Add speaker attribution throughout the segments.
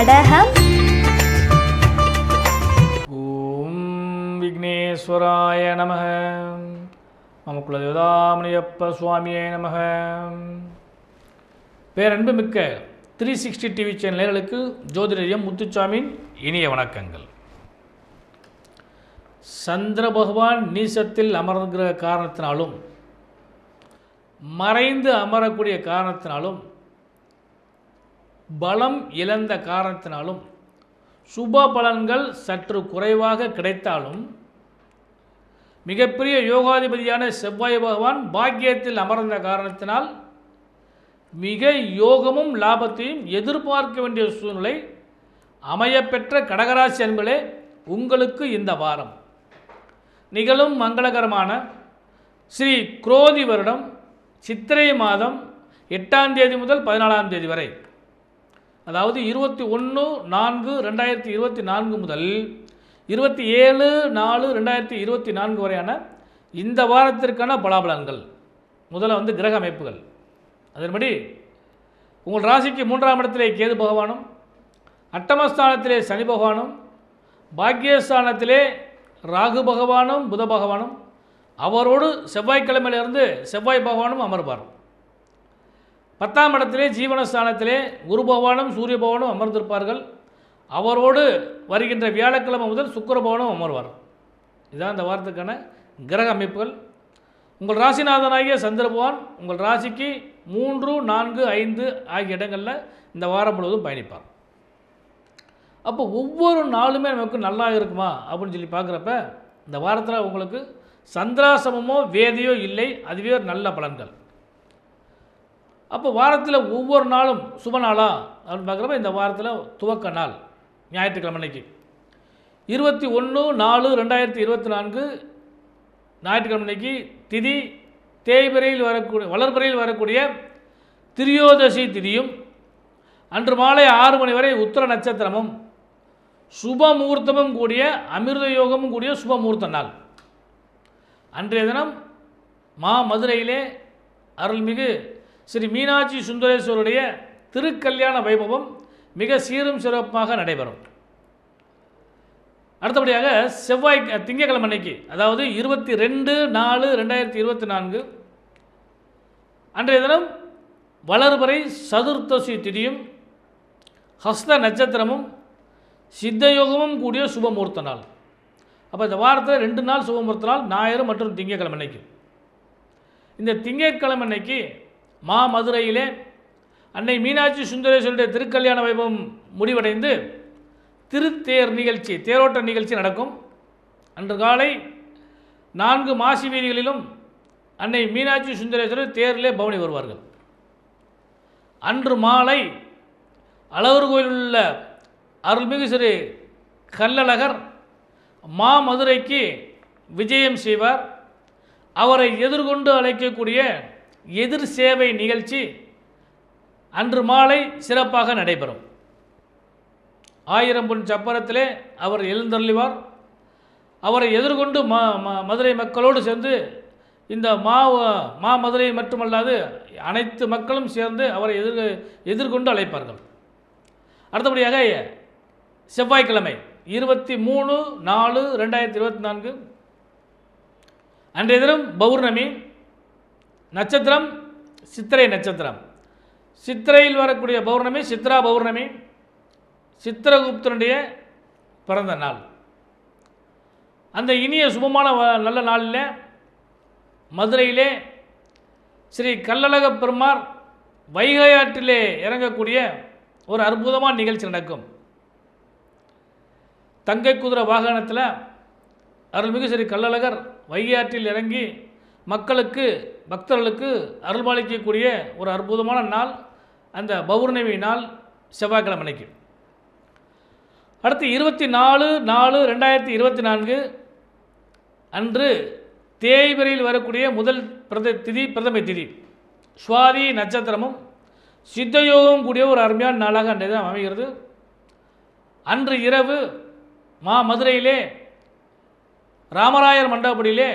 Speaker 1: கடகம்.
Speaker 2: ஓம் விக்னேஸ்வராய நம மம குலதேவதாமணியப்ப சுவாமியே நம பேரன்பு மிக்க த்ரீ சிக்ஸ்டி டிவி சேனல்களுக்கு ஜோதிடரியம் முத்துச்சாமியின் இனிய வணக்கங்கள். சந்திர பகவான் நீசத்தில் அமர்கிற காரணத்தினாலும் மறைந்து அமரக்கூடிய காரணத்தினாலும் பலம் இழந்த காரணத்தினாலும் சுப பலன்கள் சற்று குறைவாக கிடைத்தாலும் மிகப்பெரிய யோகாதிபதியான செவ்வாய் பகவான் பாக்கியத்தில் அமர்ந்த காரணத்தினால் மிக யோகமும் லாபத்தையும் எதிர்பார்க்க வேண்டிய சூழ்நிலை அமையப்பெற்ற கடகராசி அன்பர்களே உங்களுக்கு இந்த வாரம். நிகழும் மங்களகரமான ஸ்ரீ குரோதி வருடம் சித்திரை மாதம் எட்டாம் தேதி முதல் பதினாலாம் தேதி வரை. அதாவது இருபத்தி ஒன்று நான்கு ரெண்டாயிரத்தி இருபத்தி நான்கு முதல் இருபத்தி ஏழு நாலு ரெண்டாயிரத்தி இருபத்தி நான்கு வரையான இந்த வாரத்திற்கான பலாபலன்கள். முதல்ல வந்து கிரக அமைப்புகள். அதன்படி உங்கள் ராசிக்கு மூன்றாம் இடத்திலே கேது பகவானும் அட்டமஸ்தானத்திலே சனி பகவானும் பாக்கியஸ்தானத்திலே ராகு பகவானும் புத பகவானும் அவரோடு செவ்வாய்க்கிழமையிலிருந்து செவ்வாய் பகவானும் அமர்வார். பத்தாம் இடத்திலே ஜீவனஸ்தானத்திலே குரு பகவானும் சூரிய பகவானும் அமர்ந்திருப்பார்கள். அவரோடு வருகின்ற வியாழக்கிழமை முதல் சுக்கர பகவானும் அமர்வார். இதுதான் இந்த வாரத்துக்கான கிரக அமைப்புகள். உங்கள் ராசிநாதனாகிய சந்திர பகவான் உங்கள் ராசிக்கு மூன்று நான்கு ஐந்து ஆகிய இடங்களில் இந்த வாரம் முழுவதும் பயணிப்பார். அப்போ ஒவ்வொரு நாளுமே நமக்கு நல்லா இருக்குமா அப்படின்னு சொல்லி பார்க்குறப்ப இந்த வாரத்தில் உங்களுக்கு சந்திராசமமோ வேதியோ இல்லை. அதுவே ஒரு நல்ல பலன்கள். அப்போ வாரத்தில் ஒவ்வொரு நாளும் சுப நாளா அப்படின்னு பார்க்குறப்ப இந்த வாரத்தில் துவக்க நாள் ஞாயிற்றுக்கிழமை அன்னைக்கு. இருபத்தி ஒன்று நாலு ரெண்டாயிரத்தி இருபத்தி நான்கு ஞாயிற்றுக்கிழமை அன்னைக்கு திதி தேய்பிரையில் வரக்கூடிய வளர்பிறையில் வரக்கூடிய திரியோதசி திதியும் அன்று மாலை ஆறு மணி வரை உத்தர நட்சத்திரமும் சுப முகூர்த்தமும் கூடிய அமிர்த யோகமும் கூடிய சுபமூர்த்த நாள். அன்றைய தினம் மா மதுரையிலே அருள்மிகு ஸ்ரீ மீனாட்சி சுந்தரேஸ்வருடைய திருக்கல்யாண வைபவம் மிக சீரும் சிறப்பாக நடைபெறும். அடுத்தபடியாக செவ்வாய் திங்கக்கிழமை அன்னைக்கு அதாவது இருபத்தி ரெண்டு நாலு ரெண்டாயிரத்தி இருபத்தி நான்கு அன்றைய தினம் வளர்பறை சதுர்த்தசி திதியும் ஹஸ்த நட்சத்திரமும் சித்தயோகமும் கூடிய சுபமுகூர்த்த நாள். அப்போ இந்த வாரத்தில் ரெண்டு நாள் சுபமுகூர்த்த நாள் ஞாயிறு மற்றும் திங்கட்கிழமை அன்னைக்கு. இந்த திங்கட்கிழமை அன்னைக்கு மா மதுரையிலே அன்னை மீனாட்சி சுந்தரேஸ்வருடைய திருக்கல்யாண வைபவம் முடிவடைந்து திருத்தேர் நிகழ்ச்சி தேரோட்ட நிகழ்ச்சி நடக்கும். அன்று காலை நான்கு மாசி வீதிகளிலும் அன்னை மீனாட்சி சுந்தரேஸ்வரர் தேரிலே பவனி வருவார்கள். அன்று மாலை அளவர் கோயிலில் உள்ள அருள்மிகு சிறு கல்லழகர் மா மதுரைக்கு விஜயம் செய்வார். அவரை எதிர்கொண்டு அழைக்கக்கூடிய எதிர் சேவை நிகழ்ச்சி அன்று மாலை சிறப்பாக நடைபெறும். ஆயிரம் பொன் சப்பரத்திலே அவர் எழுந்தருளிவார். அவரை எதிர்கொண்டு மா ம- மதுரை மக்களோடு சேர்ந்து இந்த மா மா மதுரை மட்டுமல்லாது அனைத்து மக்களும் சேர்ந்து அவரை எதிர் எதிர்கொண்டு அழைப்பார்கள். அடுத்தபடியாக செவ்வாய்க்கிழமை இருபத்தி மூணு நாலு ரெண்டாயிரத்தி இருபத்தி நான்கு அன்றைய தினம் பௌர்ணமி நட்சத்திரம் சித்திரை நட்சத்திரம். சித்திரையில் வரக்கூடிய பௌர்ணமி சித்ரா பௌர்ணமி சித்திரகுப்தனுடைய பிறந்த நாள். அந்த இனிய சுபமான வ- நல்ல நாளில் மதுரையிலே ஸ்ரீ கல்லழக பெருமார் வைகை ஆற்றிலே இறங்கக்கூடிய ஒரு அற்புதமான நிகழ்ச்சி நடக்கும். தங்கை குதிரை வாகனத்தில் அருள்மிகு ஸ்ரீ கள்ளழகர் வைகை ஆற்றில் இறங்கி மக்களுக்கு பக்தர்களுக்கு அருள்பாலிக்கக்கூடிய ஒரு அற்புதமான நாள் அந்த பௌர்ணமி நாள் செவ்வாய்க்கிழமை அன்னைக்கு அடுத்து இருபத்தி நாலு நாலு ரெண்டாயிரத்தி இருபத்தி நான்கு அன்று தேய்பிரையில் வரக்கூடிய முதல் பிரத திதி பிரதமை திதி. சுவாதி நட்சத்திரமும் சித்தயோகம் கூடிய ஒரு அருமையான நாளாக அன்றைய தான் அமைகிறது. அன்று இரவு மா மதுரையிலே ராமராயர் மண்டபடியிலே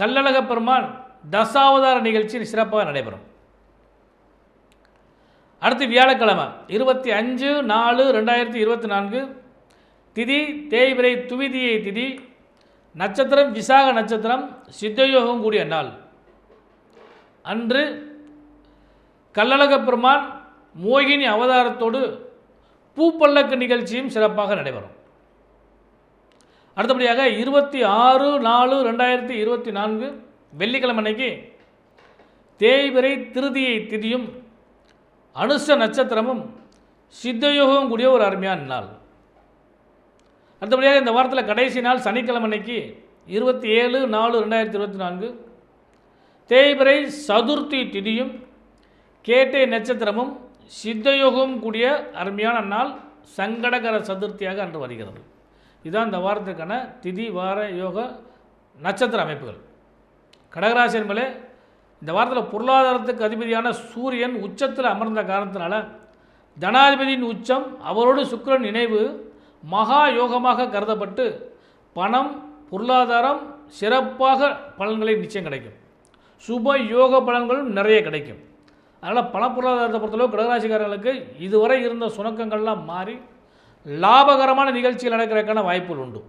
Speaker 2: கல்லழக பெருமான் தசாவதார நிகழ்ச்சி சிறப்பாக நடைபெறும். அடுத்து வியாழக்கிழமை இருபத்தி அஞ்சு நாலு ரெண்டாயிரத்தி இருபத்தி நான்கு திதி தேய்பிரை துவிதியை திதி நட்சத்திரம் விசாக நட்சத்திரம் சித்தயோகம் கூடிய நாள். அன்று கல்லழக பெருமான் மோகினி அவதாரத்தோடு பூப்பல்லக்கு நிகழ்ச்சியும் சிறப்பாக நடைபெறும். அடுத்தபடியாக இருபத்தி ஆறு நாலு ரெண்டாயிரத்தி இருபத்தி நான்கு வெள்ளிக்கிழமை அன்னைக்கு தேய்பிரை திருதியை திதியும் அனுச நட்சத்திரமும் சித்தயோகம் கூடிய ஒரு அருமையான நாள். அடுத்தபடியாக இந்த வாரத்தில் கடைசி நாள் சனிக்கிழமை அன்னைக்கு இருபத்தி ஏழு நாலு ரெண்டாயிரத்தி இருபத்தி நான்கு தேய்பிரை சதுர்த்தி திதியும் கேட்டை நட்சத்திரமும் சித்தயோகம் கூடிய அருமையான நாள் சங்கடகர சதுர்த்தியாக அன்று வருகிறது. இதுதான் இந்த வாரத்துக்கான திதி வார யோக நட்சத்திர அமைப்புகள். கடகராசி என்பதே இந்த வாரத்தில் பொருளாதாரத்துக்கு அதிபதியான சூரியன் உச்சத்தில் அமர்ந்த காரணத்தினால தனாதிபதியின் உச்சம் அவரோடு சுக்கிரன் இணைவு மகா யோகமாக கருதப்பட்டு பணம் பொருளாதாரம் சிறப்பாக பலன்களை நிச்சயம் கிடைக்கும். சுப யோக பலன்களும் நிறைய கிடைக்கும். அதனால் பண பொருளாதாரத்தை பொறுத்தளவு கடகராசிக்காரர்களுக்கு இதுவரை இருந்த சுணக்கங்கள்லாம் மாறி லாபகரமான நிகழ்ச்சிகள் நடக்கிறதுக்கான வாய்ப்புகள் உண்டு.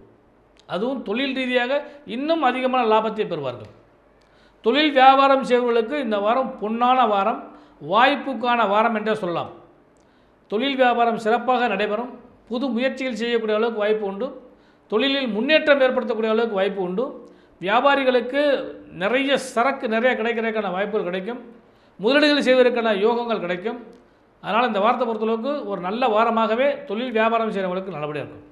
Speaker 2: அதுவும் தொழில் ரீதியாக இன்னும் அதிகமான லாபத்தை பெறுவார்கள். தொழில் வியாபாரம் செய்பவர்களுக்கு இந்த வாரம் பொன்னான வாரம் வாய்ப்புக்கான வாரம் என்றே சொல்லலாம். தொழில் வியாபாரம் சிறப்பாக நடைபெறும். புது முயற்சிகள் செய்யக்கூடிய அளவுக்கு வாய்ப்பு உண்டு. தொழிலில் முன்னேற்றம் ஏற்படுத்தக்கூடிய அளவுக்கு வாய்ப்பு உண்டு. வியாபாரிகளுக்கு நிறைய சரக்கு நிறைய கிடைக்கிறதுக்கான வாய்ப்புகள் கிடைக்கும். முதலீடுகள் செய்வதற்கான யோகங்கள் கிடைக்கும். அதனால் இந்த வாரத்தை பொறுத்தளவுக்கு ஒரு நல்ல வாரமாகவே தொழில் வியாபாரம் செய்கிறவங்களுக்கு நல்லபடியாக இருக்கும்.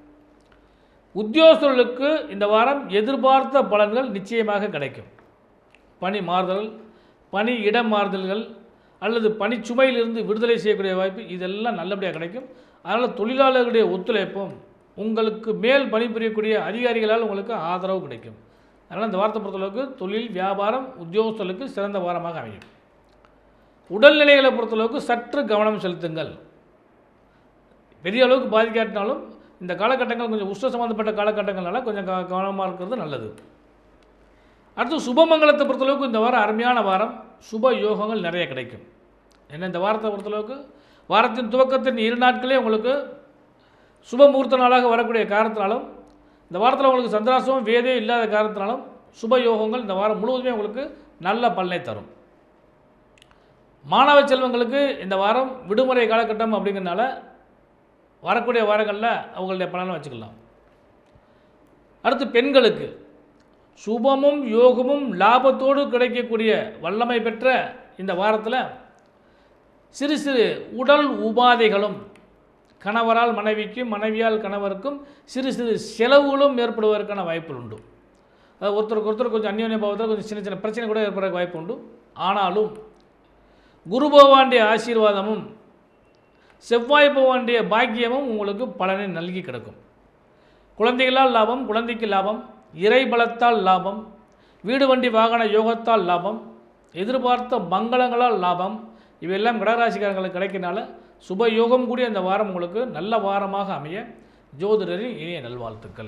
Speaker 2: உத்தியோகஸ்தர்களுக்கு இந்த வாரம் எதிர்பார்த்த பலன்கள் நிச்சயமாக கிடைக்கும். பணி மாறுதல் பணி இடம் மாறுதல்கள் அல்லது பணிச்சுமையிலிருந்து விடுதலை செய்யக்கூடிய வாய்ப்பு இதெல்லாம் நல்லபடியாக கிடைக்கும். அதனால் தொழிலாளர்களுடைய ஒத்துழைப்பும் உங்களுக்கு மேல் பணிபுரியக்கூடிய அதிகாரிகளால் உங்களுக்கு ஆதரவு கிடைக்கும். அதனால் இந்த வாரத்தை பொறுத்தளவுக்கு தொழில் வியாபாரம் உத்தியோகஸ்தர்களுக்கு சிறந்த வாரமாக அமையும். உடல்நிலைகளை பொறுத்தளவுக்கு சற்று கவனம் செலுத்துங்கள். பெரிய அளவுக்கு பாதிக்காட்டினாலும் இந்த காலகட்டங்கள் கொஞ்சம் உஷ்ண சம்மந்தப்பட்ட காலகட்டங்கள்னால கொஞ்சம் க கவனமாக இருக்கிறது நல்லது. அடுத்து சுபமங்கலத்தை பொறுத்தளவுக்கு இந்த வாரம் அருமையான வாரம். சுப யோகங்கள் நிறைய கிடைக்கும். ஏன்னா இந்த வாரத்தை பொறுத்தளவுக்கு வாரத்தின் துவக்கத்தின் இரு நாட்களே உங்களுக்கு சுப முகூர்த்த நாளாக வரக்கூடிய காரணத்தினாலும் இந்த வாரத்தில் உங்களுக்கு சந்திராசமும் வேதே இல்லாத காரணத்தினாலும் சுப யோகங்கள் இந்த வாரம் முழுவதுமே உங்களுக்கு நல்ல பலனை தரும். மாணவ செல்வங்களுக்கு இந்த வாரம் விடுமுறை காலகட்டம் அப்படிங்கிறனால வரக்கூடிய வாரங்களில் அவங்களுடைய பலனை வச்சுக்கலாம். அடுத்து பெண்களுக்கு சுபமும் யோகமும் லாபத்தோடு கிடைக்கக்கூடிய வல்லமை பெற்ற இந்த வாரத்தில் சிறு சிறு உடல் உபாதைகளும் கணவரால் மனைவிக்கும் மனைவியால் கணவருக்கும் சிறு சிறு செலவுகளும் ஏற்படுவதற்கான வாய்ப்புகள் உண்டு. ஒருத்தருக்கு ஒருத்தர் கொஞ்சம் அந்யோன்ய பாவத்தில் கொஞ்சம் சின்ன சின்ன பிரச்சனை கூட ஏற்பட வாய்ப்பு உண்டு. ஆனாலும் குரு பகவானுடைய ஆசீர்வாதமும் செவ்வாய் பகவானுடைய பாக்கியமும் உங்களுக்கு பலனை நல்கி கிடக்கும். குழந்தைகளால் லாபம் குழந்தைக்கு லாபம் இறை பலத்தால் லாபம் வீடு வண்டி வாகன யோகத்தால் லாபம் எதிர்பார்த்த மங்களங்களால் லாபம் இவையெல்லாம் கடகராசிக்காரங்களுக்கு கிடைக்கிறனால சுப யோகம் கூடிய அந்த வாரம் உங்களுக்கு நல்ல வாரமாக அமைய ஜோதிடரின் இனிய நல்வாழ்த்துக்கள்.